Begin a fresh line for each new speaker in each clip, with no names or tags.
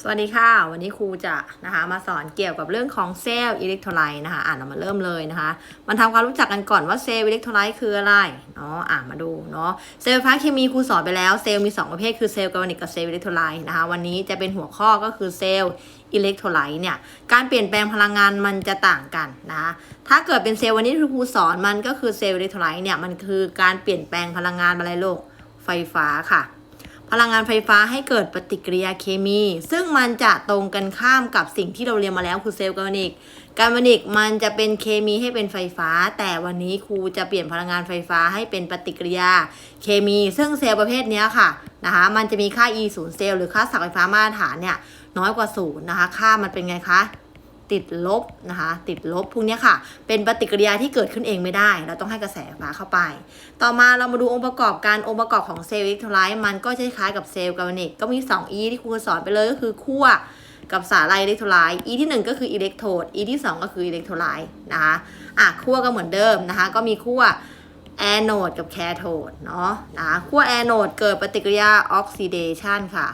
สวัสดีค่ะ วันนี้ครูจะนะคะมาสอนเกี่ยวกับเรื่องของเซลล์อิเล็กโทรไลต์นะคะ อ่านเรามาเริ่มเลยนะคะ มันทำความรู้จักกันก่อนว่าเซลล์อิเล็กโทรไลต์คืออะไรเนาะอ่านมาดูเนาะเซลล์ไฟฟ้าเคมีครูสอนไปแล้วเซลล์มี 2 ประเภทคือเซลล์กาวานิกกับเซลล์อิเล็กโทรไลต์นะคะ วันนี้จะเป็นหัวข้อก็คือเซลล์อิเล็กโทรไลต์เนี่ยการเปลี่ยนแปลงพลังงานมันจะต่างกันนะคะถ้าเกิดเป็นเซลล์วันนี้ที่ครูสอนมันก็คือเซลล์อิเล็กโทรไลต์เนี่ยมันคือการเปลี่ยนแปลงพลังงานอะไรโลกไฟฟ้าค่ะ พลังงานไฟฟ้าให้เกิดปฏิกิริยาเคมี ซึ่งมันจะตรงกันข้ามกับสิ่งที่เราเรียนมาแล้วคือเซลล์กาลวานิกกาลวานิกมันจะเป็นเคมีให้เป็นไฟฟ้า แต่วันนี้ครูจะเปลี่ยนพลังงานไฟฟ้าให้เป็นปฏิกิริยาเคมี ซึ่งเซลล์ประเภทนี้ค่ะนะคะมันจะมีค่า E 0เซลล์หรือค่าสักไฟฟ้ามาตรฐานเนี่ยน้อยกว่าศูนย์นะคะ ค่ามันเป็นไงคะ ติดลบนะคะ ติดลบพวกนี้ค่ะ เป็นปฏิกิริยาที่เกิดขึ้นเองไม่ได้ เราต้องให้กระแสไฟฟ้าเข้าไป ต่อมาเรามาดูองค์ประกอบการองค์ประกอบของเซลล์อิเล็กโทรไลต์มันก็จะคล้ายกับเซลล์กาลวนิกก็มี 2 E ที่ครูสอนไปเลยก็คือขั้วกับสาลายอิเล็กโทรไลต์ E ที่ 1 ก็คืออิเล็กโทรด E ที่ 2 ก็คืออิเล็กโทรไลต์นะคะอะขั้วก็เหมือนเดิมนะคะ ก็มีขั้วแอนโนดกับแคโทดเนาะนะขั้วแอนโนดเกิดปฏิกิริยาออกซิเดชันค่ะ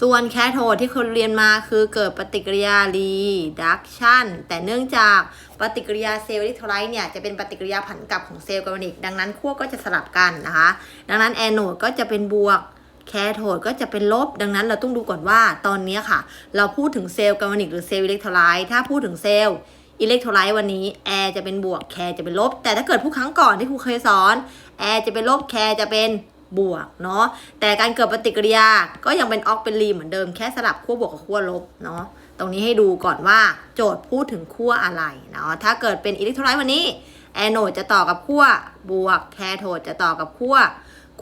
ส่วนแคโทดที่คุณเรียนมาคือเกิดปฏิกิริยารีดักชันแต่เนื่องจากปฏิกิริยาเซลล์อิเล็กโทรไลต์เนี่ยจะเป็นปฏิกิริยาผันกลับของเซลล์กาลวานิก ดังนั้นขั้วก็จะสลับกันนะคะ ดังนั้นแอนโนดก็จะเป็นบวกแคโทดก็จะเป็นลบ ดังนั้นเราต้องดูก่อนว่าตอนนี้ค่ะ เราพูดถึงเซลล์กาลวานิกหรือเซลล์อิเล็กโทรไลต์ถ้าพูดถึงเซลล์อิเล็กโทรไลต์วันนี้แอร์จะเป็นบวกแคจะเป็นลบ แต่ถ้าเกิดผู้ครั้งก่อนที่ครูเคยสอนแอร์จะเป็นลบแคจะเป็น บวกเนาะแต่การเกิดปฏิกิริยาก็ยังเป็นออกเป็นรีเหมือนเดิมแค่สลับขั้วบวกกับขั้วลบเนาะตรงนี้ให้ดูก่อนว่าโจทย์พูดถึงขั้วอะไรเนาะถ้าเกิดเป็นอิเล็กโทรไลต์วันนี้แอนโนดจะต่อกับขั้วบวกแคโทดจะต่อกับขั้ว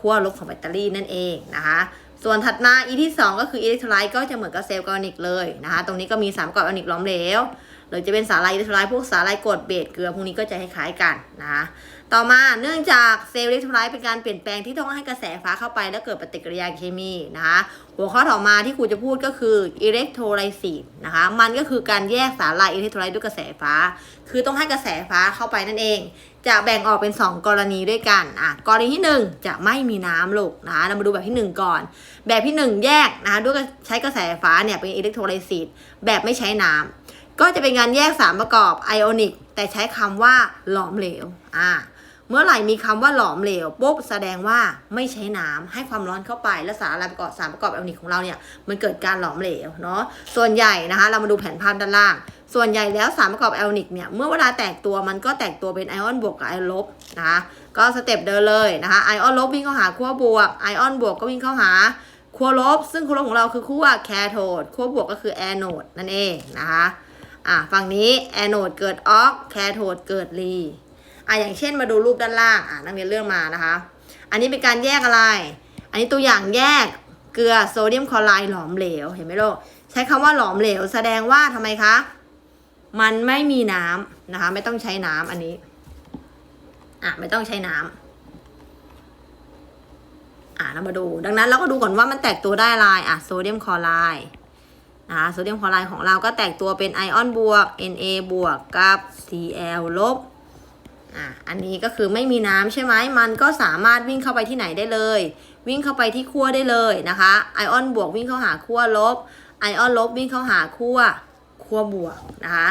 ขั้วลบของแบตเตอรี่นั่นเองนะคะส่วนถัดมา E ที่ 2 ก็คืออิเล็กโทรไลต์ก็จะเหมือนกับเซลล์กาลวานิกเลยนะคะตรงนี้ก็มีสามปรอบอนิกล้อมเหลวหรือจะเป็นสาลายอิเล็กโทรไลต์พวกสาลายกรดเบสเกลือพวกนี้ก็จะคล้ายๆกันนะคะต่อมาเนื่องจากเซลล์อิเล็กโทรไลต์เป็นการเปลี่ยนแปลงที่ต้องให้กระแสไฟฟ้าเข้าไป แล้วเกิดปฏิกิริยาเคมีนะคะ หัวข้อต่อมาที่ครูจะพูดก็คืออิเล็กโทรไลซิสนะคะ มันก็คือการแยกสารลายอิเล็กโทรไลต์ด้วยกระแสไฟฟ้า คือต้องให้กระแสไฟฟ้าเข้าไปนั่นเอง จะแบ่งออกเป็น 2 กรณีด้วยกันอะกรณีที่ 1 จะไม่มีน้ำลูกนะคะเรามาดูแบบที่ 1 ก่อน แบบที่ 1 แยกนะคะด้วยใช้กระแสไฟฟ้าเนี่ยเป็นอิเล็กโทรไลซิสแบบไม่ใช้น้ำก็จะเป็นการแยกสารประกอบไอออนิกแต่ใช้คำว่าหลอมเหลวอ่า เมื่อไหร่มีคำว่าหลอมเหลวปุ๊บแสดงว่าไม่ใช้น้ำให้ความร้อนเข้าไป แล้วสารอะไรประกอบสารประกอบไอออนิกของเราเนี่ยมันเกิดการหลอมเหลวเนาะส่วนใหญ่นะคะเรามาดูแผนภาพด้านล่าง ส่วนใหญ่แล้วสารประกอบไอออนิกเนี่ยเมื่อเวลาแตกตัวมันก็แตกตัวเป็นไอออนบวกกับไอออนลบนะคะก็สเต็ปเดินเลยนะคะไอออนลบวิ่งเข้าหาขั้วบวกไอออนบวกก็วิ่งเข้าหาขั้วลบ ซึ่งขั้วลบของเราคือขั้วแคโทดขั้วบวกก็คือแอนโนดนั่นเองนะคะอะฝั่งนี้แอนโนดเกิดออกแคโทดเกิดรี อะอย่างเช่นมาดูรูปด้านล่างอะนักเรียนเลื่อนมานะคะ อันนี้เป็นการแยกอะไร อันนี้ตัวอย่างแยกเกลือโซเดียมคลอไรด์หลอมเหลวเห็นไหมลูกใช้คำว่าหลอมเหลว แสดงว่าทำไมคะ มันไม่มีน้ำนะคะ ไม่ต้องใช้น้ำอันนี้อะไม่ต้องใช้น้ำอะเรามาดู ดังนั้นเราก็ดูก่อนว่ามันแตกตัวได้ไรอะโซเดียมคลอไรด์นะคะโซเดียมคลอไรด์ของเราก็แตกตัวเป็นไอออนบวก Na บวกกับ Cl ลบ อะอันนี้ก็คือไม่มีน้ำใช่ไหมมันก็สามารถวิ่งเข้าไปที่ไหนได้เลย วิ่งเข้าไปที่ขั้วได้เลยนะคะไอออนบวกวิ่งเข้าหาขั้วลบไอออนลบวิ่งเข้าหาขั้วขั้วบวกนะคะ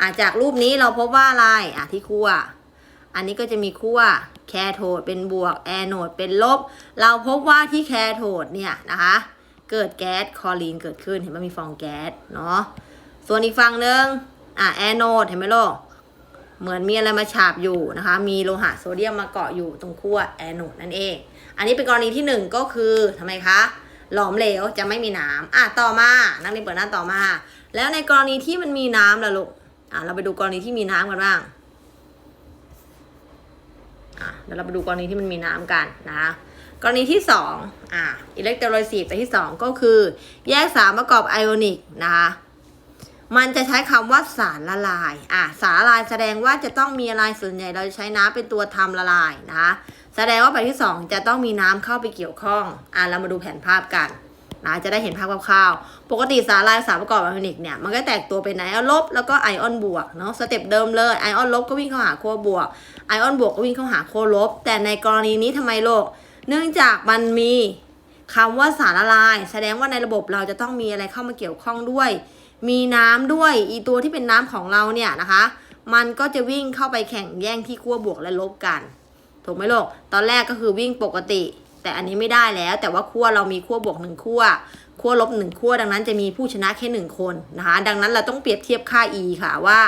อะจากรูปนี้เราพบว่าอะไรอะที่ขั้วอันนี้ก็จะมีขั้วแคโทดเป็นบวกแอโนดเป็นลบ เราพบว่าที่แคโทดเนี่ยนะคะเกิดแก๊สคลอรีนเกิดขึ้นเห็นไหมมีฟองแก๊สเนาะส่วนอีกฝั่งหนึ่งอะแอโนดเห็นไหมลูก เหมือนมีอะไรมาฉาบอยู่นะคะ มีโลหะโซเดียมมาเกาะอยู่ตรงขั้วแอนโนดนั่นเอง อันนี้เป็นกรณีที่หนึ่งก็คือทำไมคะ หลอมเหลวจะไม่มีน้ำอะต่อมา นักเรียนเปิดหน้าต่อมา แล้วในกรณีที่มันมีน้ำล่ะลูกอะเราไปดูกรณีที่มีน้ำกันบ้างอะเดี๋ยวเราไปดูกรณีที่มันมีน้ำกันนะคะกรณีที่2อ่าอิเล็กโทรไลซิสแบบที่ 2 ก็คือ แยกสารประกอบไอออนิกนะคะ มันจะใช้คำว่าสารละลาย อะ สารละลายแสดงว่าจะต้องมีอะไรส่วนใหญ่เราจะใช้น้ำเป็นตัวทำละลายนะคะ แสดงว่าแบบที่ 2 จะต้องมีน้ำเข้าไปเกี่ยวข้อง อะ เรามาดูแผนภาพกันนะ จะได้เห็นภาพคร่าวๆ ปกติสารละลายสารประกอบไอออนิกเนี่ย มันก็แตกตัวเป็นไอออนลบแล้วก็ไอออนบวกเนาะ สเต็ปเดิมเลย ไอออนลบก็วิ่งเข้าหาขั้วบวก ไอออนบวกก็วิ่งเข้าหาขั้วลบ แต่ในกรณีนี้ทำไมโลก เนื่องจากมันมีคำว่าสารละลาย แสดงว่าในระบบเราจะต้องมีอะไรเข้ามาเกี่ยวข้องด้วย มีน้ำด้วย อีตัวที่เป็นน้ำของเราเนี่ยนะคะ มันก็จะวิ่งเข้าไปแข่งแย่งที่ขั้วบวกและลบกัน ถูกไหมลูก ตอนแรกก็คือวิ่งปกติ แต่อันนี้ไม่ได้แล้ว แต่ว่าขั้วเรามีขั้วบวกหนึ่งขั้ว ขั้วลบหนึ่งขั้ว ดังนั้นจะมีผู้ชนะแค่หนึ่งคนนะคะ ดังนั้นเราต้องเปรียบเทียบค่า e ค่ะว่า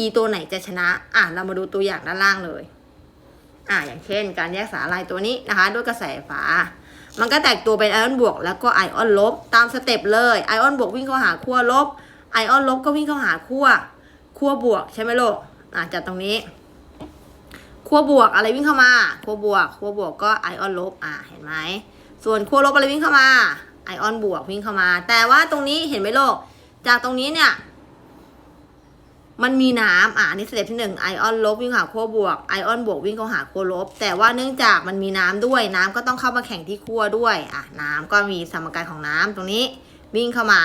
e ตัวไหนจะชนะ อะ เรามาดูตัวอย่างด้านล่างเลย อะ อย่างเช่น การแยกสารลายตัวนี้นะคะ ด้วยกระแสไฟฟ้า มันก็แตกตัวเป็นไอออนบวกแล้วก็ไอออนลบตามสเต็ปเลยไอออนบวกวิ่งเข้าหาขั้วลบไอออนลบก็วิ่งเข้าหาขั้วขั้วบวกใช่ไหมลูกอะจากตรงนี้ขั้วบวกอะไรวิ่งเข้ามาขั้วบวกขั้วบวกก็ไอออนลบอะเห็นไหมส่วนขั้วลบอะไรวิ่งเข้ามาไอออนบวกวิ่งเข้ามา แต่ว่าตรงนี้เห็นไหมลูกจากตรงนี้เนี่ย มันมีน้ำอะนนี้สเต็ปที่หนึ่งไอออนลบวิ่งหาขั้วบวกไอออนบวกวิ่งเข้าหาขั้วลบ แต่ว่าเนื่องจากมันมีน้ำด้วยน้ำก็ต้องเข้ามาแข่งที่ขั้วด้วยอะน้ำก็มีสมการของน้ำตรงนี้วิ่งเข้ามา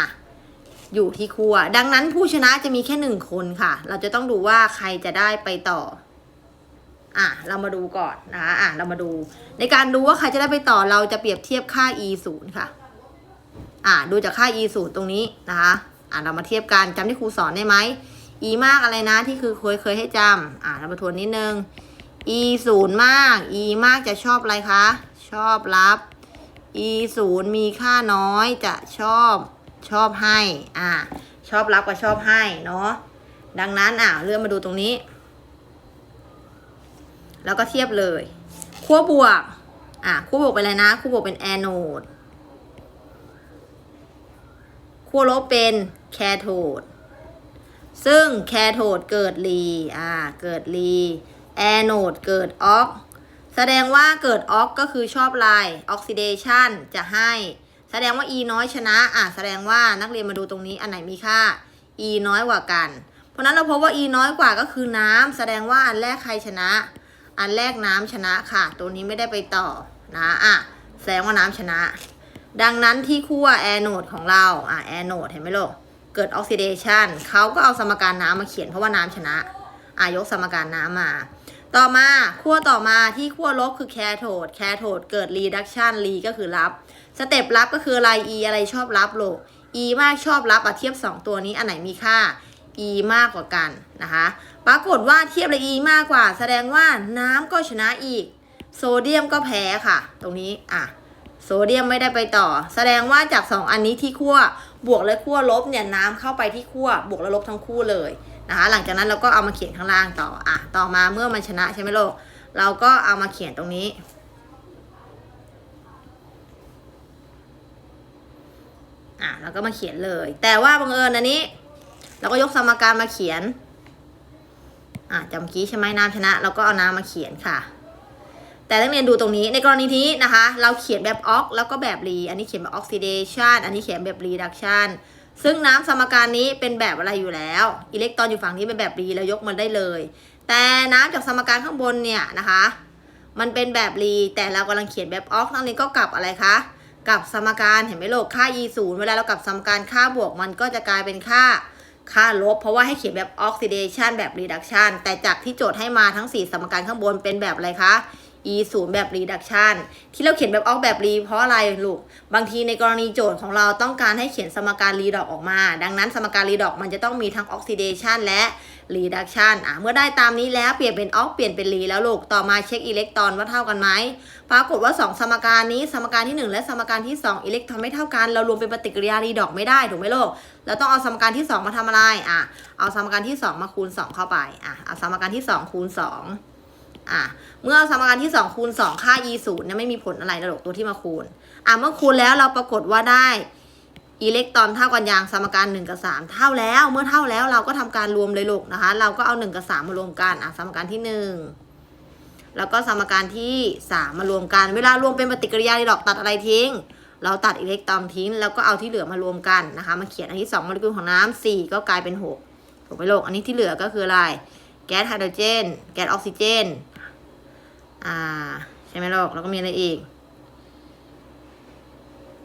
อยู่ที่ขั้วดังนั้นผู้ชนะจะมีแค่หนึ่งคนค่ะ เราจะต้องดูว่าใครจะได้ไปต่อ อะ เรามาดูก่อนนะคะอะ เรามาดู ในการดูว่าใครจะได้ไปต่อ เราจะเปรียบเทียบค่า e 0ค่ะ อะ ดูจากค่า e 0ตรงนี้นะคะ อะ เรามาเทียบกันจำที่ครูสอนได้ไหม e มากอะไรนะที่คือเคยเคยให้จำอะเรามาทวนนิดนึง e 0มาก e มากจะชอบอะไรคะ ชอบรับ e 0มีค่าน้อยจะชอบชอบให้ อะชอบรับกับชอบให้เนาะ ดังนั้นอะเลื่อนมาดูตรงนี้ แล้วก็เทียบเลย ขั้วบวก อะขั้วบวกเป็นอะไรนะ ขั้วบวกเป็นแอนโนด ขั้วลบเป็นแคโทด ซึ่งแคโทดเกิดรีอ่าเกิดรีแอโนดเกิดออก แสดงว่าเกิดออกก็คือชอบลายออกซิเดชันจะให้ แสดงว่า e น้อยชนะอะแสดงว่านักเรียนมาดูตรงนี้อันไหนมีค่า e น้อยกว่ากัน เพราะนั้นเราพบว่า e น้อยกว่าก็คือน้ำแสดงว่าอันแรกใครชนะ อันแรกน้ำชนะค่ะ ตัวนี้ไม่ได้ไปต่อนะอะแสดงว่าน้ำชนะ ดังนั้นที่ขั้วแอโนดของเราอะแอโนดเห็นไหมลูก เกิดออกซิเดชันเขาก็เอาสมการน้ำมาเขียนเพราะว่าน้ำชนะอะยกสมการน้ำมา ต่อมาขั้วต่อมาที่ขั้วลบคือแคโทดแคโทดเกิดรีดักชันรีก็คือรับสเต็ปรับก็คืออะไร e อะไรชอบรับโลก e มากชอบรับอะเทียบ 2 ตัวนี้อันไหนมีค่า e มากกว่ากันนะคะปรากฏว่าเทียบเลย e มากกว่า แสดงว่าน้ำก็ชนะอีก โซเดียมก็แพ้ค่ะ ตรงนี้อะโซเดียมไม่ได้ไปต่อ แสดงว่าจาก 2 อันนี้ที่ขั้ว บวกและขั้วลบเนี่ยน้ำเข้าไปที่ขั้วบวกและลบทั้งคู่เลยนะคะหลังจากนั้นเราก็เอามาเขียนข้างล่างต่ออะต่อมาเมื่อมันชนะใช่ไหมโลก เราก็เอามาเขียนตรงนี้ อะเราก็มาเขียนเลย แต่ว่าบังเอิญอันนี้ เราก็ยกสมการมาเขียน อะจำกี้ใช่ไหมน้ำชนะ เราก็เอาน้ำมาเขียนค่ะ แต่นักเรียนดูตรงนี้ในกรณีนี้นะคะ เราเขียนแบบออกแล้วก็แบบรีอันนี้เขียนแบบออกซิเดชันอันนี้เขียนแบบรีดักชันซึ่งน้ำสมการนี้เป็นแบบอะไรอยู่แล้ว อิเล็กตรอนอยู่ฝั่งนี้เป็นแบบรีเรายกมันได้เลย แต่น้ำจากสมการข้างบนเนี่ยนะคะ มันเป็นแบบรีแต่เรากำลังเขียนแบบออกนักเรียนก็กลับอะไรคะกับสมการเห็นไหมโลกค่า e 0เวลาเรากลับสมการค่าบวกมันก็จะกลายเป็นค่าค่าลบ เพราะว่าให้เขียนแบบ oxidation แบบ reduction แต่จากที่โจทย์ให้มาทั้ง 4 สมการข้างบนเป็นแบบอะไรคะ e 0แบบ reduction ที่เราเขียนแบบ ox แบบ re เพราะอะไรลูก บางทีในกรณีโจทย์ของเราต้องการให้เขียนสมการ redox ออกมา ดังนั้นสมการ redox มันจะต้องมีทั้ง oxidation และ reduction อะเมื่อได้ตามนี้แล้วเปลี่ยนเป็น ox เปลี่ยนเป็น re แล้วลูก ต่อมาเช็คอิเล็กตรอนว่าเท่ากันไหม ปรากฏว่า 2 สมการนี้สมการที่ 1 และสมการที่ 2 อิเล็กตรอนไม่เท่ากัน เรารวมเป็นปฏิกิริยารีดอกไม่ได้ถูกไหมลูก เราต้องเอาสมการที่ 2 มาทำอะไร อะ เอาสมการที่ 2 มาคูณ 2 เข้าไป อะ เอาสมการที่ 2 คูณ 2 อะเมื่อสมการที่2คูณ2ค่า e 0เนี่ยไม่มีผลอะไรนะลูกตัวที่มาคูณอะเมื่อคูณแล้วเราปรากฏว่าได้อิเล็กตรอนเท่ากันยางสมการ 1 กับ 3 เท่าแล้ว เมื่อเท่าแล้วเราก็ทำการรวมเลยลูกนะคะ เราก็เอา 1 กับ 3 มารวมกันอะสมการที่ 1 แล้วก็สมการที่ 3 มารวมกัน เวลารวมเป็นปฏิกิริยารีดอกตัดอะไรทิ้ง เราตัดอิเล็กตรอนทิ้งแล้วก็เอาที่เหลือมารวมกันนะคะมาเขียนอันที่2โมเลกุลของน้ำ4ก็กลายเป็น6ถูกไหมลูกอันนี้ที่เหลือก็คืออะไร แก๊สไฮโดรเจน แก๊สออกซิเจน อ่า ใช่ไหมลูกแล้วก็มีอะไรอีก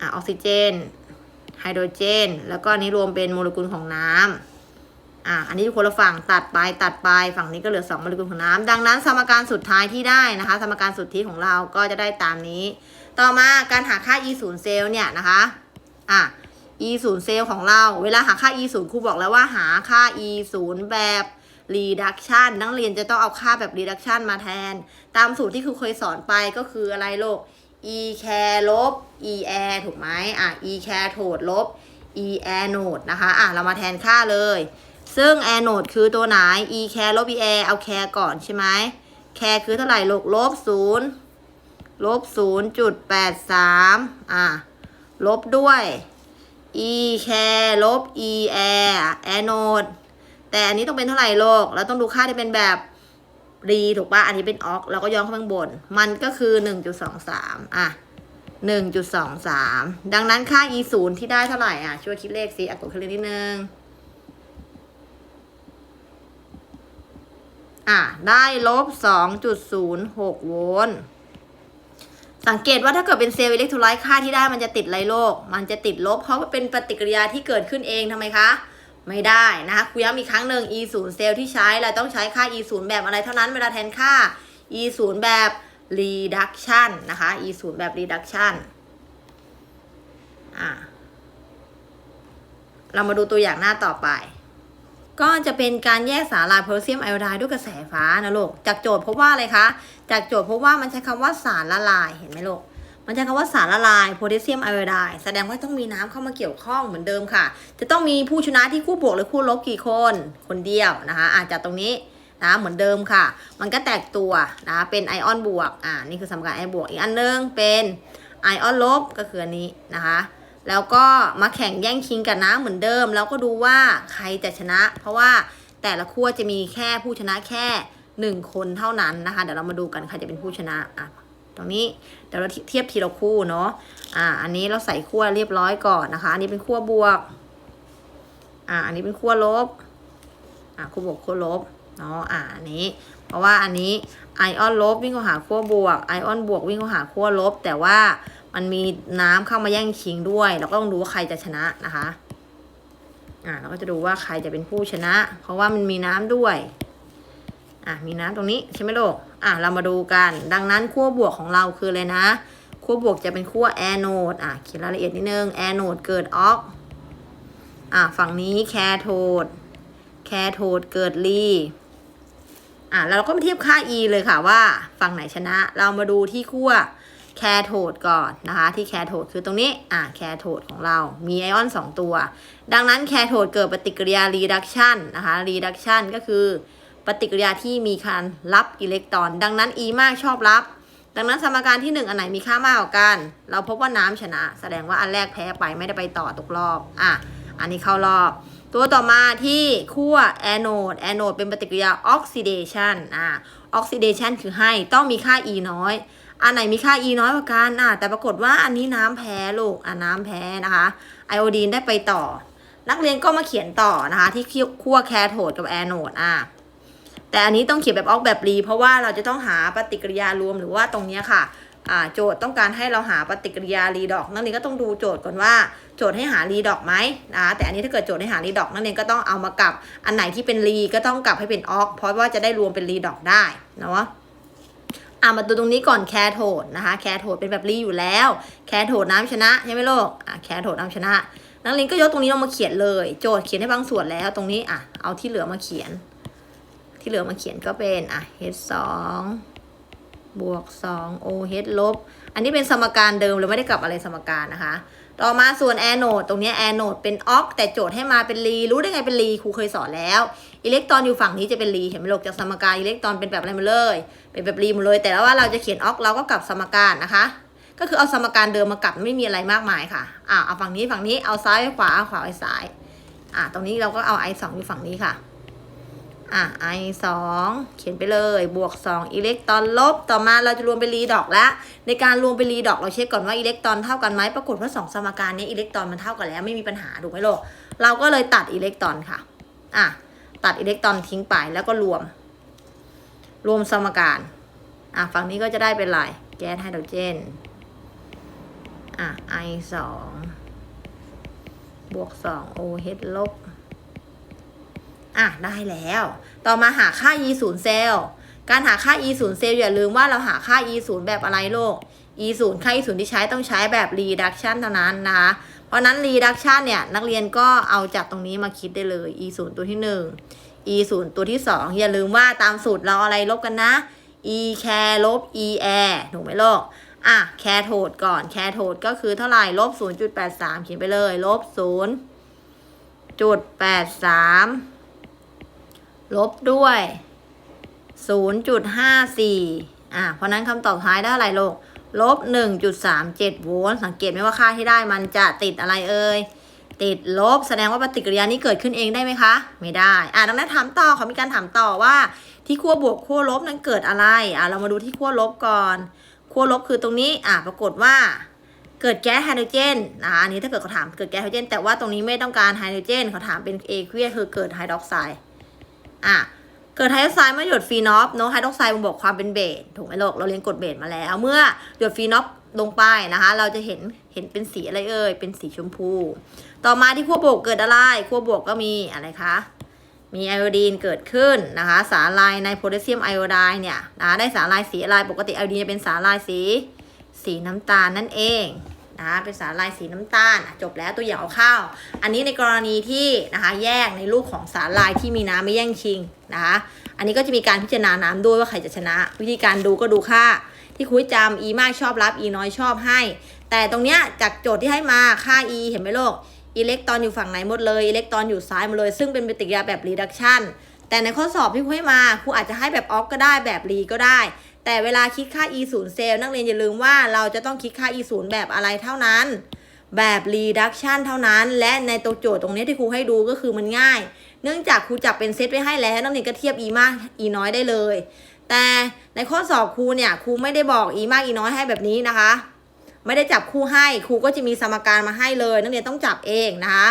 อ่าออกซิเจน ไฮโดรเจน แล้วก็นนี้รวมเป็นโมเลกุลของน้ำอ่าอันนี้คนละฝั่งตัดไปตัดไปฝั่งนี้ก็เหลือ2โมเลกุลของน้ำดังนั้นสมการสุดท้ายที่ได้นะคะ สมการสุดที่ของเราก็จะได้ตามนี้ ต่อมาการหาค่า e 0เซลล์เนี่ยนะคะอะ e 0เซลล์ของเรา เวลาหาค่า e 0ครูบอกแล้วว่าหาค่า e 0แบบ reduction นักเรียนจะต้องเอาค่าแบบ reduction มาแทน ตามสูตรที่ครูเคยสอนไปก็คืออะไรโลก e care ลบ e air ถูกไหมอะ e care โทดลบ e air node นะคะอะเรามาแทนค่าเลย ซึ่ง air node คือตัวไหน e care ลบ e air เอา care ก่อนใช่ไหม care คือเท่าไหร่ลบลบศูนย์ลบศูนย์จุดแปดสามอะ ลบด้วย e care ลบ e air air node แต่อันนี้ต้องเป็นเท่าไหร่โลกเราต้องดูค่าที่เป็นแบบรีถูกปะอันนี้เป็นออกเราก็ย้อนเข้าข้างบน มันก็คือหนึ่งจุดสองสามอะหนึ่งจุดสองสามดังนั้นค่า e ศูนย์ที่ได้เท่าไหร่อะ ช่วยคิดเลขสิอะกดคิดเลขนิดนึง อะ ได้ลบสองจุดศูนย์หกโวลต์สังเกตว่าถ้าเกิดเป็นเซลล์อิเล็กโทรไลต์ค่าที่ได้มันจะติดไรโลก มันจะติดลบ เพราะว่าเป็นปฏิกิริยาที่เกิดขึ้นเองทำไมคะ ไม่ได้นะคะครูย้ำอีกครั้งหนึ่ง e 0เซลล์ที่ใช้เราต้องใช้ค่า e 0แบบอะไรเท่านั้นเวลาแทนค่า e 0แบบ reduction นะคะ e 0แบบ reduction อะเรามาดูตัวอย่างหน้าต่อไป ก็จะเป็นการแยกสารลายโพแทสเซียมไอโอไดน์ด้วยกระแสฟ้านะลูก จากโจทย์พบว่าอะไรคะ จากโจทย์พบว่ามันใช้คำว่าสารละลายเห็นไหมลูก มันใช้คำว่าสารละลายโพแทสเซียมไอโอไดน์แสดงว่าต้องมีน้ำเข้ามาเกี่ยวข้องเหมือนเดิมค่ะ จะต้องมีผู้ชนะที่คู่บวกหรือคู่ลบกี่คน คนเดียวนะคะอาจจะตรงนี้นะเหมือนเดิมค่ะ มันก็แตกตัวนะเป็นไอออนบวกอ่านี่คือสมการไออนบวกอีกอันนึงเป็นไอออนลบก็คืออันนี้นะคะแล้วก็มาแข่งแย่งชิงกับน้ำเหมือนเดิม แล้วก็ดูว่าใครจะชนะ เพราะว่าแต่ละขั้วจะมีแค่ผู้ชนะแค่หนึ่งคนเท่านั้นนะคะ เดี๋ยวเรามาดูกันใครจะเป็นผู้ชนะอะตรงนี้ ดี๋ยวเราเทียบทีละคู่เนาะอ่า อันนี้เราใส่ขั้วเรียบร้อยก่อนนะคะ อันนี้เป็นขั้วบวก อ่า อันนี้เป็นขั้วลบ อ่าขั้วบวกขั้วลบเนาะอ่าอันนี้ เพราะว่าอันนี้ไอออนลบวิ่งเข้าหาขั้วบวกไอออนบวกวิ่งเข้าหาขั้วลบ แต่ว่ามันมีน้ำเข้ามาแย่งชิงด้วย เราก็ต้องดูว่าใครจะชนะนะคะ อ่าเราก็จะดูว่าใครจะเป็นผู้ชนะ เพราะว่ามันมีน้ำด้วย อะมีน้ำตรงนี้ใช่ไหมลูกอะเรามาดูกัน ดังนั้นขั้วบวกของเราคืออะไรนะขั้วบวกจะเป็นขั้วแอนโนดอะเขียนรายละเอียดนิดนึงแอนโนดเกิดออกอะฝั่งนี้แคโทดแคโทดเกิดรีอะแล้วเราก็มาเทียบค่า e เลยค่ะว่าฝั่งไหนชนะ เรามาดูที่ขั้วแคโทดก่อนนะคะที่แคโทดคือตรงนี้อะแคโทดของเรา มีไอออน 2 ตัว ดังนั้นแคโทดเกิดปฏิกิริยา reduction นะคะ reduction ก็คือ ปฏิกิริยาที่มีการรับอิเล็กตรอน ดังนั้น E มากชอบรับ ดังนั้นสมการที่ 1 อันไหนมีค่ามากกว่ากัน เราพบว่าน้ำชนะ แสดงว่าอันแรกแพ้ไปไม่ได้ไปต่อตกรอบอะอันนี้เข้ารอบ ตัวต่อมาที่ขั้วแอนโอดแอนโอดเป็นปฏิกิริยาออกซิเดชันอะออกซิเดชันคือให้ต้องมีค่า E น้อย อันไหนมีค่า E น้อยกว่ากันอะแต่ปรากฏว่าอันนี้น้ำแพ้ลูกอะน้ำแพ้นะคะไอโอดีนได้ไปต่อ นักเรียนก็มาเขียนต่อนะคะ ที่ขั้วแคโทดกับแอนโอดอะ แต่อันนี้ต้องเขียนแบบออกแบบรี เพราะว่าเราจะต้องหาปฏิกิริยารวมหรือว่าตรงนี้ค่ะโจทย์ต้องการให้เราหาปฏิกิริยารีดอกนักเรียนก็ต้องดูโจทย์ก่อนว่าโจทย์ให้หารีดอกไหมนะแต่อันนี้ถ้าเกิดโจทย์ให้หารีดอกนักเรียนก็ต้องเอามากลับ อันไหนที่เป็นรีก็ต้องกลับให้เป็นออก เพราะว่าจะได้รวมเป็นรีดอกได้เนาะอ่ามาดูตรงนี้ก่อนแคโทดนะคะ แคโทดเป็นแบบรีอยู่แล้ว แคโทดน้ำชนะใช่ไหมลูกอ่าแคโทดน้ำชนะ นักเรียนก็ยกตรงนี้ลงมาเขียนเลย โจทย์เขียนให้บางส่วนแล้วตรงนี้อะเอาที่เหลือมาเขียน ที่เหลือมาเขียนก็เป็นอะ h สองบวกสอง o h ลบ อันนี้เป็นสมการเดิมเราไม่ได้กลับอะไรสมการนะคะ ต่อมาส่วนแอนโนดตรงนี้แอนโนดเป็นออกแต่โจทย์ให้มาเป็นรีรู้ได้ไงเป็นรีครูเคยสอนแล้วอิเล็กตรอนอยู่ฝั่งนี้จะเป็นรีเห็นไหมลูกจากสมการอิเล็กตรอนเป็นแบบอะไรมาเลย เป็นแบบรีหมดเลย แต่ว่าเราจะเขียนออกเราก็กลับสมการนะคะก็คือเอาสมการเดิมมากลับไม่มีอะไรมากมายค่ะ อ่าเอาฝั่งนี้ฝั่งนี้เอาซ้ายไปขวาเอาขวาไปซ้าย อ่าตรงนี้เราก็เอา i สองอยู่ฝั่งนี้ค่ะ อะ i สองเขียนไปเลยบวกสองอิเล็กตรอนลบ ต่อมาเราจะรวมเป็นรีดอกแล้วในการรวมเป็นรีดอกเราเช็คก่อนว่าอิเล็กตรอนเท่ากันไหมปรากฏว่าสองสมการนี้อิเล็กตรอนมันเท่ากันแล้วไม่มีปัญหาถูกไหมโลกเราก็เลยตัดอิเล็กตรอนค่ะ อะ ตัดอิเล็กตรอนทิ้งไปแล้วก็รวม รวมสมการ อะ ฝั่งนี้ก็จะได้เป็นไรแก๊สไฮโดรเจน อะ i สองบวกสอง OH ลบ อะได้แล้ว ต่อมาหาค่า e 0เซลล์การหาค่า e 0เซลล์อย่าลืมว่าเราหาค่า e 0แบบอะไรโลก e ศูนย์ค่า e ศูนย์ที่ใช้ต้องใช้แบบ reduction เท่านั้นนะคะ เพราะนั้น reduction เนี่ยนักเรียนก็เอาจากตรงนี้มาคิดได้เลย e ศูนย์ตัวที่หนึ่ง e ศูนย์ตัวที่สองอย่าลืมว่าตามสูตรเราอะไรลบกันนะ e care ลบ e air ถูกไหมลูกอะ care โทดก่อน care โทดก็คือเท่าไหร่ลบ0.83เขียนไปเลยลบ0.83 ลบด้วย 0.54 อะเพราะนั้นคำตอบท้ายได้อะไรลูกลบ 1.37 โวลต์ สังเกตไหมว่าค่าที่ได้มันจะติดอะไรเอ่ย ติดลบ แสดงว่าปฏิกิริยานี้เกิดขึ้นเองได้ไหมคะ ไม่ได้ อะดังนั้นถามต่อเขามีการถามต่อว่า ที่ขั้วบวกขั้วลบนั้นเกิดอะไร อะเรามาดูที่ขั้วลบก่อน ขั้วลบคือตรงนี้ อะปรากฏว่าเกิดแก๊สไฮโดรเจนนะอันนี้ถ้าเกิดเขาถามเกิดแก๊สไฮโดรเจน แต่ว่าตรงนี้ไม่ต้องการไฮโดรเจนเขาถามเป็นเอเวียคือเกิดไฮดรอกไซด์ อะเกิดไฮดรอกไซด์เมื่อหยดฟีนอลเนาะไฮดรอกไซด์บ่งบอกความเป็นเบสถูกไหมลูกเราเรียนกฎเบสมาแล้ว เมื่อหยดฟีนอลลงไปนะคะ เราจะเห็นเห็นเป็นสีอะไรเอ่ยเป็นสีชมพู ต่อมาที่ขั้วบวกเกิดอะไรขั้วบวกก็มีอะไรคะมีไอโอดีนเกิดขึ้นนะคะ สารลายในโพแทสเซียมไอโอไดน์เนี่ยนะได้สารลายสีอะไรปกติไอโอดีนจะเป็นสารลายสี สีน้ำตาลนั่นเอง นะคะเป็นสารลายสีน้ำตาลจบแล้วตัวอย่างเอาข้าว อันนี้ในกรณีที่นะคะแยกในลูกของสารลายที่มีน้ำไม่แย่งชิงนะคะ อันนี้ก็จะมีการพิจารณาน้ำด้วยว่าใครจะชนะ วิธีการดูก็ดูค่า ที่คุยจำ e มากชอบรับ e น้อยชอบให้ แต่ตรงเนี้ยจากโจทย์ที่ให้มาค่า e เห็นไหมโลกอิเล็กตรอนอยู่ฝั่งไหนหมดเลยอิเล็กตรอนอยู่ซ้ายหมดเลย ซึ่งเป็นปฏิกิริยาแบบ reduction แต่ในข้อสอบที่ครูให้มาครูอาจจะให้แบบออกก็ได้แบบรีก็ได้ แต่เวลาคิดค่า e 0เซลล์นักเรียนอย่าลืมว่าเราจะต้องคิดค่า e 0แบบอะไรเท่านั้น แบบ reduction เท่านั้น และในตัวโจทย์ตรงนี้ที่ครูให้ดูก็คือมันง่าย เนื่องจากครูจับเป็นเซตไว้ให้แล้วนักเรียนก็เทียบ e มาก e น้อยได้เลย แต่ในข้อสอบครูเนี่ยครูไม่ได้บอก e มาก e น้อยให้แบบนี้นะคะ ไม่ได้จับคู่ให้ครูก็จะมีสมการมาให้เลย นักเรียนต้องจับเองนะคะ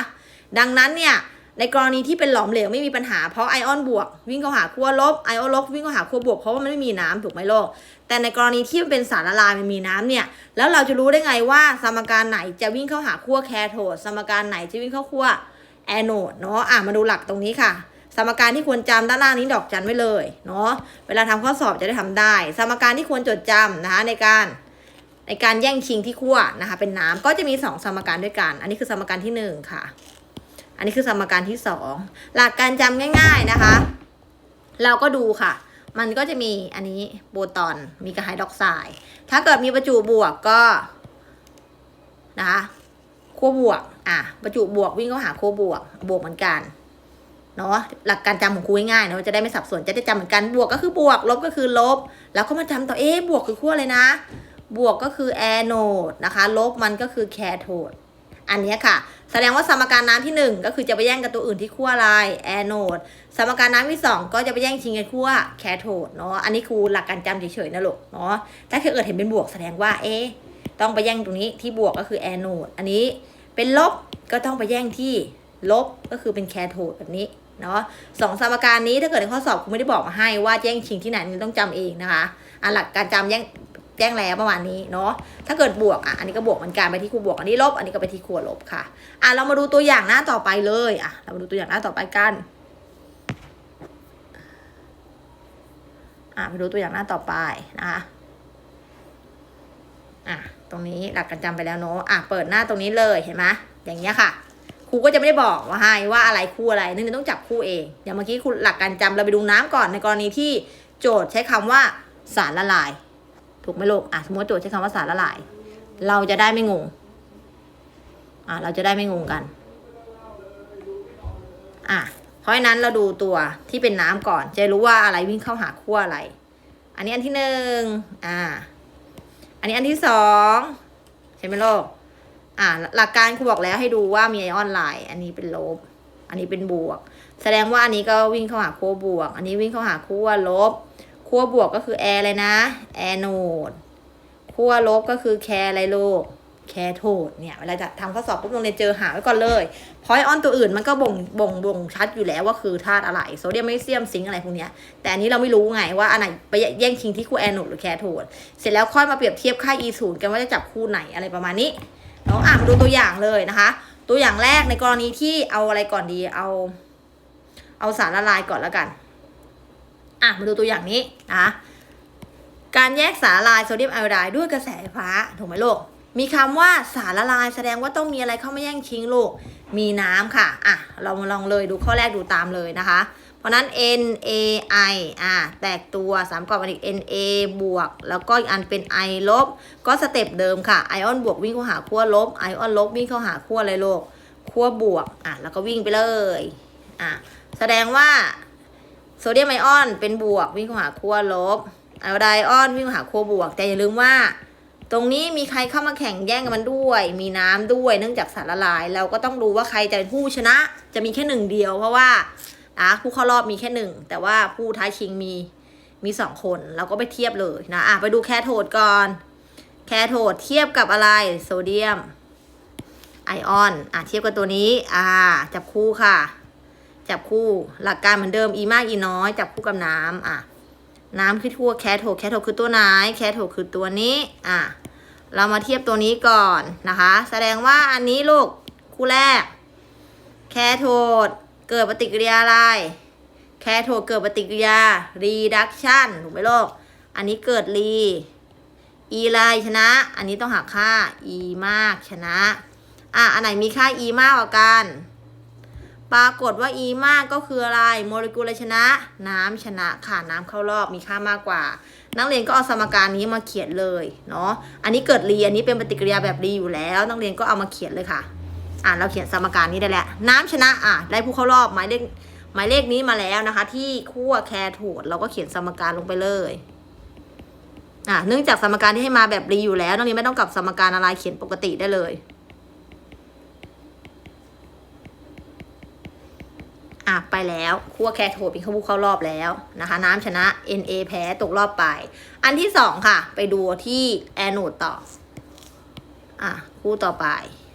ดังนั้นเนี่ย ในกรณีที่เป็นหลอมเหลวไม่มีปัญหาเพราะไอออนบวก วิ่งเข้าหาขั้วลบไอออนลบวิ่งเข้าหาขั้วบวกเพราะว่ามันไม่มีน้ำถูกไหมโลก แต่ในกรณีที่มันเป็นสารละลายมันมีน้ำเนี่ยแล้วเราจะรู้ได้ไงว่าสมการไหนจะวิ่งเข้าหาขั้วแคโทดสมการไหนจะวิ่งเข้าขั้วแอนโนดเนาะอะมาดูหลักตรงนี้ค่ะ สมการที่ควรจำด้านล่างนี้ดอกจันไว้เลยเนาะเวลาทำข้อสอบจะได้ทำได้ สมการที่ควรจดจำนะคะในการในการแย่งชิงที่ขั้วนะคะเป็นน้ำก็จะมี 2 สมการด้วยกัน อันนี้คือสมการที่ 1 ค่ะ อันนี้คือสมการที่2หลักการจำง่ายๆนะคะ เราก็ดูค่ะ มันก็จะมีอันนี้โบตอนมีกระไฮดรอกไซด์ถ้าเกิดมีประจุบวกก็นะคะขั้วบวก อะ ประจุบวกวิ่งเข้าหาขั้วบวก บวกเหมือนกัน เนาะ หลักการจำของครูง่ายๆเนาะ จะได้ไม่สับสน จะได้จำเหมือนกัน บวกก็คือบวก ลบก็คือลบ แล้วก็มาจำต่อ เอ๊บวกคือขั้วเลยนะ บวกก็คือแอนโนดนะคะ ลบมันก็คือแคโทด อันนี้ค่ะ แสดงว่าสมการน้ำที่ 1 ก็คือจะไปแย่งกับตัวอื่นที่ขั้วอะไรแอนโนดสมการน้ำที่ 2 ก็จะไปแย่งชิงกันขั้วแคโทดเนาะอันนี้ครูหลักการจำเฉยๆนะลูกเนาะถ้าเกิดเห็นเป็นบวกแสดงว่าเอ๊ต้องไปแย่งตรงนี้ที่บวกก็คือแอนโนดอันนี้เป็นลบก็ต้องไปแย่งที่ลบก็คือเป็นแคโทดแบบนี้เนาะสองสมการนี้ถ้าเกิดในข้อสอบครูไม่ได้บอกมาให้ว่าแย่งชิงที่ไหนนี่ต้องจำเองนะคะอะหลักการจำแย่ง แจ้งแล้วประมาณนี้เนาะ ถ้าเกิดบวกอะ อันนี้ก็บวกเหมือนกันไปที่ครูบวก อันนี้ลบ อันนี้ก็ไปที่ครูลบค่ะ อะเรามาดูตัวอย่างหน้าต่อไปเลยอะเรามาดูตัวอย่างหน้าต่อไปกัน อะมาดูตัวอย่างหน้าต่อไปนะคะอะตรงนี้หลักการจำไปแล้วเนาะ อะเปิดหน้าตรงนี้เลยเห็นไหมอย่างเงี้ยค่ะครูก็จะไม่ได้บอกว่าให้ว่าอะไรคู่อะไรนักเรียนต้องจับคู่เองอย่างเมื่อกี้ครูหลักการจำเราไปดูน้ำก่อนในกรณีที่โจทย์ใช้คำว่าสารละลาย ถูกไหมลูกอะสมมติว่าโจทย์ใช้คำว่าสารละลาย เราจะได้ไม่งงอะเราจะได้ไม่งงกันอะเพราะฉะนั้นเราดูตัวที่เป็นน้ำก่อน จะรู้ว่าอะไรวิ่งเข้าหาขั้วอะไร อันนี้อันที่หนึ่งอ่า อันนี้อันที่สองใช่ไหมลูกอ่าหลักการครูบอกแล้วให้ดูว่ามีไอออนไลน์อันนี้เป็นลบ อันนี้เป็นบวก แสดงว่าอันนี้ก็วิ่งเข้าหาขั้วบวก อันนี้วิ่งเข้าหาขั้วลบ ขั้วบวกก็คือแอร์เลยนะแอร์โนดขั้วลบก็คือแคร์อะไรลูกแคร์โทดเนี่ยเวลาจะทำข้อสอบปุ๊บโรงเรียนเจอหาไว้ก่อนเลยเพราะอออนตัวอื่นมันก็บ่งบ่งบ่งชัดอยู่แล้วว่าคือธาตุอะไรโซเดียมแมกนีเซียมซิงค์อะไรพวกเนี้ยแต่อันนี้เราไม่รู้ไงว่าอันไหนไปแย่งชิงที่คู่แอนโนดหรือแคร์โทดเสร็จแล้วค่อยมาเปรียบเทียบค่า e 0กันว่าจะจับคู่ไหนอะไรประมาณนี้เนาอะมาดูตัวอย่างเลยนะคะ ตัวอย่างแรกในกรณีที่เอาอะไรก่อนดีเอา เอาสารละลายก่อนแล้วกัน อะมาดูตัวอย่างนี้นะการแยกสารละลายโซเดียมไอโอไดด์ด้วยกระแสไฟฟ้าถูกไหมลูกมีคำว่าสารละลายแสดงว่าต้องมีอะไรเข้ามาแย่งชิงลูก มีน้ำค่ะ อะ เรามาลองเลยดูข้อแรกดูตามเลยนะคะ เพราะนั้น NaI อะ แตกตัวสามกรอบอันอีก Na บวก แล้วก็อีกอันเป็น I ลบ ก็สเต็ปเดิมค่ะ ไอออนบวกวิ่งเข้าหาขั้วลบ ไอออนลบวิ่งเข้าหาขั้วอะไรลูก ขั้วบวก อะ แล้วก็วิ่งไปเลย อะ แสดงว่า โซเดียมไอออนเป็นบวกวิ่งเข้าหาขั้วลบไอโอไดออนวิ่งเข้าหาขั้วบวก แต่อย่าลืมว่า ตรงนี้มีใครเข้ามาแข่งแย่งกันมันด้วย มีน้ำด้วยเนื่องจากสารละลาย เราก็ต้องดูว่าใครจะเป็นผู้ชนะ จะมีแค่หนึ่งเดียว เพราะว่าอะผู้เข้ารอบมีแค่หนึ่งแต่ว่าผู้ท้ายชิงมีมีสองคนเราก็ไปเทียบเลยนะอะไปดูแคโทดก่อน แคโทดเทียบกับอะไรโซเดียมไอออนอะเทียบกับตัวนี้ อ่าจับคู่ค่ะ จับคู่หลักการเหมือนเดิม E มาก E น้อย จับคู่กับน้ำอะน้ำคือทั่วแคทโทแคทโทคือตัวไหนแคทโทคือตัวนี้อะเรามาเทียบตัวนี้ก่อนนะคะ แสดงว่าอันนี้ลูกคู่แรก แคทโทเกิดปฏิกิริยาอะไรแคทโทเกิดปฏิกิริยา reduction ถูกไหมลูกอันนี้เกิดรี e ลายชนะ อันนี้ต้องหาค่า e มากชนะ อะ อันไหนมีค่า e มากกว่ากัน ปรากฏว่า e มากก็คืออะไร โมเลกุลชนะ น้ำชนะค่ะน้ำเข้ารอบมีค่ามากกว่า นักเรียนก็เอาสมการนี้มาเขียนเลยเนาะอันนี้เกิดรีอันนี้เป็นปฏิกิริยาแบบรีอยู่แล้ว นักเรียนก็เอามาเขียนเลยค่ะ อะเราเขียนสมการนี้ได้แล้วน้ำชนะอะได้ผู้เข้ารอบหมายเลขหมายเลขนี้มาแล้วนะคะ ที่ขั้วแคโทดเราก็เขียนสมการลงไปเลยอะเนื่องจากสมการที่ให้มาแบบรีอยู่แล้วนักเรียนไม่ต้องกลับสมการอะไรเขียนปกติได้เลย อะไปแล้วขั้วแคโทดเป็นผู้เข้ารอบแล้วนะคะ น้ำชนะ Na แพ้ตกรอบไป อันที่สองค่ะ ไปดูที่แอนโนดต่อ อะ คู่ต่อไป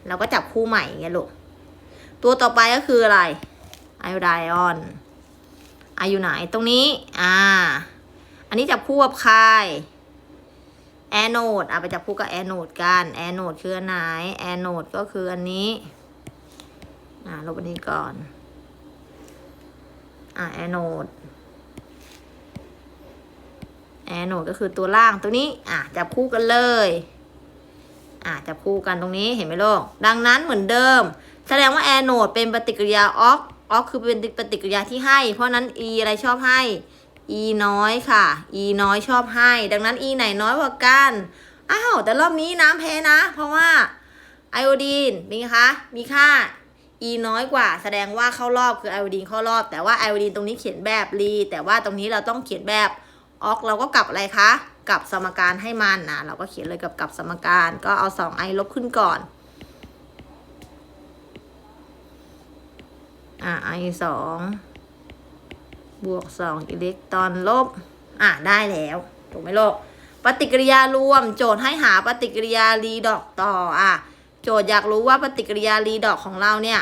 เราก็จับคู่ใหม่ไงลูก ตัวต่อไปก็คืออะไรไอโอไดออนอะอยู่ไหนตรงนี้ อ่า อันนี้จับคู่กับใครแอนโนดอะไปจับคู่กับแอนโนดกันแอนโนดคืออันไหนแอนโนดก็คืออันนี้ อ่าลบอันนี้ก่อน อ่าแอนโนดแอนโนดก็คือตัวล่างตัวนี้ อะจับคู่กันเลย อะจับคู่กันตรงนี้เห็นไหมลูกดังนั้นเหมือนเดิม แสดงว่าแอนโนดเป็นปฏิกิริยาออกออกคือเป็นปฏิกิริยาที่ให้ เพราะนั้น e อะไรชอบให้ e น้อยค่ะ e น้อยชอบให้ ดังนั้น e ไหนน้อยกว่ากันอ้าวแต่รอบนี้น้ำแพ้นะ เพราะว่าไอโอดีนมีคะ มีค่า e น้อยกว่า แสดงว่าเข้ารอบคือไอโอดีนเข้ารอบ แต่ว่าไอโอดีนตรงนี้เขียนแบบรีแต่ว่าตรงนี้เราต้องเขียนแบบออกเราก็กลับอะไรคะกลับสมการให้มันนะเราก็เขียนเลยกับกลับสมการ ก็เอา2ไอลบขึ้นก่อนอะไอสองบวกสองอิเล็กตรอนลบอะได้แล้วถูกไหมโลกปฏิกิริยารวมโจทย์ให้หาปฏิกิริยารีดอกต่ออะ โจทย์อยากรู้ว่าปฏิกิริยารีดอกของเราเนี่ย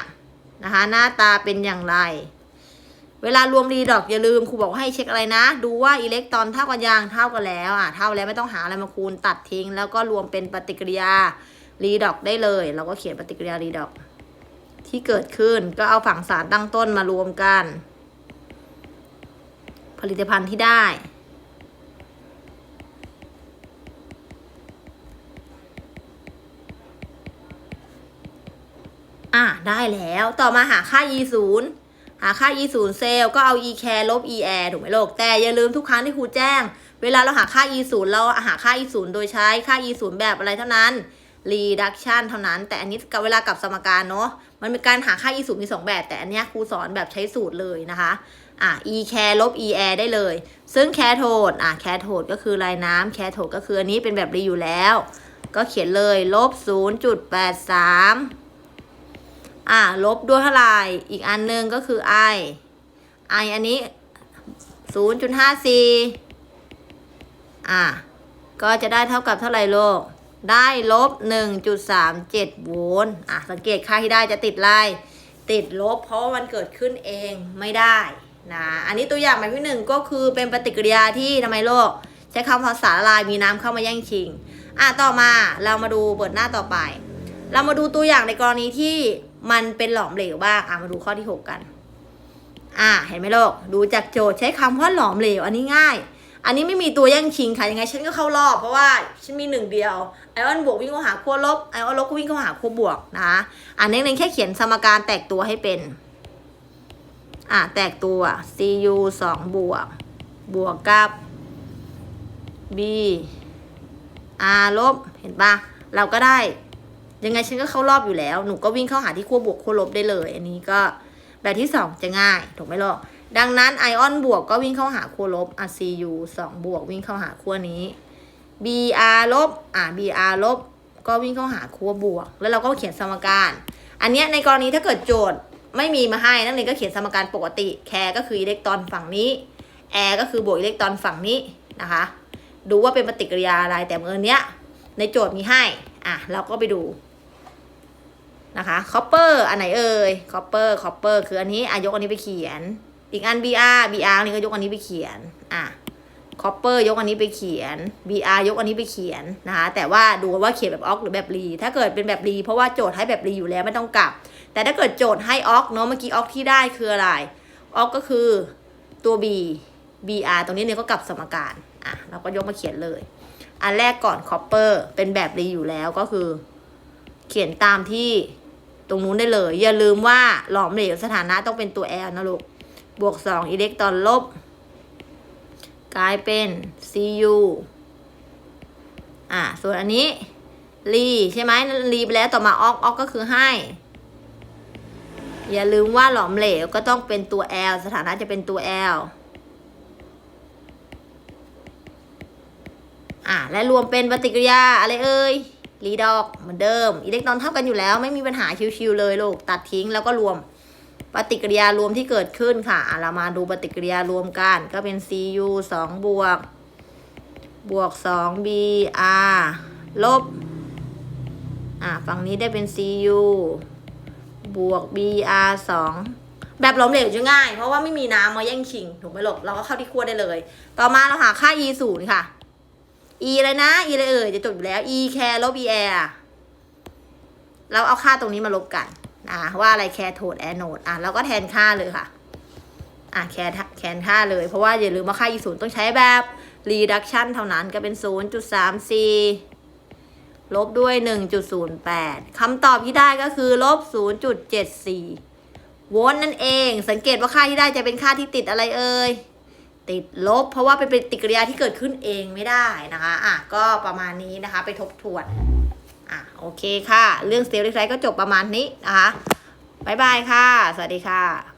นะคะหน้าตาเป็นอย่างไร เวลารวมรีดอกอย่าลืมครูบอกให้เช็คอะไรนะ ดูว่าอิเล็กตรอนเท่ากันยังเท่ากันแล้วอะเท่าแล้วไม่ต้องหาอะไรมาคูณตัดทิ้ง แล้วก็รวมเป็นปฏิกิริยารีดอกได้เลย เราก็เขียนปฏิกิริยารีดอก ที่เกิดขึ้นก็เอาฝั่งสารตั้งต้นมารวมกัน ผลิตภัณฑ์ที่ได้ อะได้แล้วต่อมาหาค่า e 0หาค่า e 0เซลก็เอา e care ลบ e air ถูกไหมลูกแต่อย่าลืมทุกครั้งที่ครูแจ้ง เวลาเราหาค่า e 0เราหาค่า e 0โดยใช้ค่า e 0แบบอะไรเท่านั้น reduction เท่านั้น แต่อันนี้กับเวลากับสมการเนาะมันเป็นการหาค่า e 0มีสองแบบ แต่อันนี้ครูสอนแบบใช้สูตรเลยนะคะอะ e care ลบ e air ได้เลย ซึ่ง cathode อะ cathode ก็คือลายน้ำ cathode ก็คืออันนี้เป็นแบบรีอยู่แล้ว ก็เขียนเลยลบ0.83 อะลบด้วยเท่าไหร่อีกอันหนึ่งก็คือ i i อันนี้ 0.54 อะก็จะได้เท่ากับเท่าไหร่โลก ได้ลบ 1.37 โวลต์อะสังเกตค่าที่ได้จะติดไล่ติดลบ เพราะว่ามันเกิดขึ้นเองไม่ได้นะอันนี้ตัวอย่างแบบที่หนึ่งก็คือเป็นปฏิกิริยาที่ทำไมโลก ใช้คำภาษาละลายมีน้ำเข้ามาแย่งชิง อะต่อมาเรามาดูเปิดหน้าต่อไป เรามาดูตัวอย่างในกรณีที่ มันเป็นหลอมเหลวบ้างอะมาดูข้อที่ 6 กัน อะเห็นไหมโลกดูจากโจทย์ใช้คำว่าหลอมเหลว อันนี้ง่าย อันนี้ไม่มีตัวแย่งชิงค่ะยังไงฉันก็เข้ารอบเพราะว่าฉันมีหนึ่งเดียวไอออนบวกวิ่งเข้าหาขั้วลบไอออนลบก็วิ่งเข้าหาขั้วบวกนะอันนี้เน้นแค่เขียนสมการแตกตัวให้เป็น อะแตกตัว cu สองบวกบวกกับ b r ลบเห็นปะเราก็ได้ ยังไงฉันก็เข้ารอบอยู่แล้ว หนูก็วิ่งเข้าหาที่ขั้วบวกขั้วลบได้เลย อันนี้ก็แบบที่สองจะง่าย ถูกไหมล่ะ ดังนั้นไอออนบวกก็วิ่งเข้าหาขั้วลบอะ cu สองบวกวิ่งเข้าหาขั้วนี้ br ลบอะ br ลบ ก็วิ่งเข้าหาขั้วบวก แล้วเราก็เขียนสมการ อันเนี้ยในกรณีถ้าเกิดโจทย์ไม่มีมาให้นักเรียนก็เขียนสมการปกติแคร์ก็คืออิเล็กตรอนฝั่งนี้แอร์ก็คือบวกอิเล็กตรอนฝั่งนี้นะคะ ดูว่าเป็นปฏิกิริยาอะไรแต่เมื่อเนี้ยในโจทย์มีให้ อะ เราก็ไปดู นะคะคอปเปอร์อันไหนเอ่ยคอปเปอร์คอปเปอร์คืออันนี้อะยกอันนี้ไปเขียน อีกอัน BR BR นี่ก็ยกอันนี้ไปเขียนอะคอปเปอร์ยกอันนี้ไปเขียน BR ยกอันนี้ไปเขียนนะคะแต่ว่าดูว่าเขียนแบบออกหรือแบบรี ถ้าเกิดเป็นแบบรี เพราะว่าโจทย์ให้แบบรีอยู่แล้วไม่ต้องกลับ แต่ถ้าเกิดโจทย์ให้ออกเนาะเมื่อกี้ออกที่ได้คืออะไรออกก็คือตัว B BR ตรงนี้เนี่ยก็กลับสมการอะเราก็ยกมาเขียนเลย อันแรกก่อนคอปเปอร์เป็นแบบรีอยู่แล้วก็คือ เขียนตามที่ตรงนู้นได้เลย อย่าลืมว่าหลอมเหลวสถานะต้องเป็นตัว L นะลูก บวกสองอิเล็กตรอนลบ กลายเป็น Cu อ่า ส่วนอันนี้รีใช่ไหมรีไปแล้วต่อมาออกออกก็คือให้ อย่าลืมว่าหลอมเหลวก็ต้องเป็นตัว L สถานะจะเป็นตัว L อะและรวมเป็นปฏิกิริยาอะไรเอ่ย รีดอกเหมือนเดิม อิเล็กตรอนเท่ากันอยู่แล้ว ไม่มีปัญหาชิวๆเลยลูกตัดทิ้งแล้วก็รวมปฏิกิริยารวมที่เกิดขึ้นค่ะเรามาดูปฏิกิริยารวมกัน ก็เป็น Cu สองบวก บวกสอง Br ลบ อะฝั่งนี้ได้เป็น Cu บวก Br สองแบบหล้มเหลวจะง่าย เพราะว่าไม่มีน้ำมาแย่งชิง ถูกไหมลูกเราก็เข้าที่ขั้วได้เลย ต่อมาเราหาค่า E ศูนย์ค่ะ e เลยนะ e เลยเอ่ยจะจบอยู่แล้ว e แคร์ลบ e แอร์เราเอาค่าตรงนี้มาลบกันนะว่าอะไรแคร์โทดแอร์โนดอะเราก็แทนค่าเลยค่ะอะแคร์แทนค่าเลย เพราะว่าอย่าลืมว่าค่า e ศูนย์ต้องใช้แบบ reduction เท่านั้นก็เป็น 0.34 ลบด้วย 1.08 คำตอบที่ได้ก็คือลบ 0.74 โวลต์นั่นเอง สังเกตว่าค่าที่ได้จะเป็นค่าที่ติดอะไรเอ่ย ติดลบ เพราะว่าเป็นปฏิกิริยาที่เกิดขึ้นเองไม่ได้นะคะอะก็ประมาณนี้นะคะไปทบทวนอะโอเคค่ะ เรื่องเซลล์ไลท์ก็จบประมาณนี้นะคะบ๊ายบายค่ะ สวัสดีค่ะ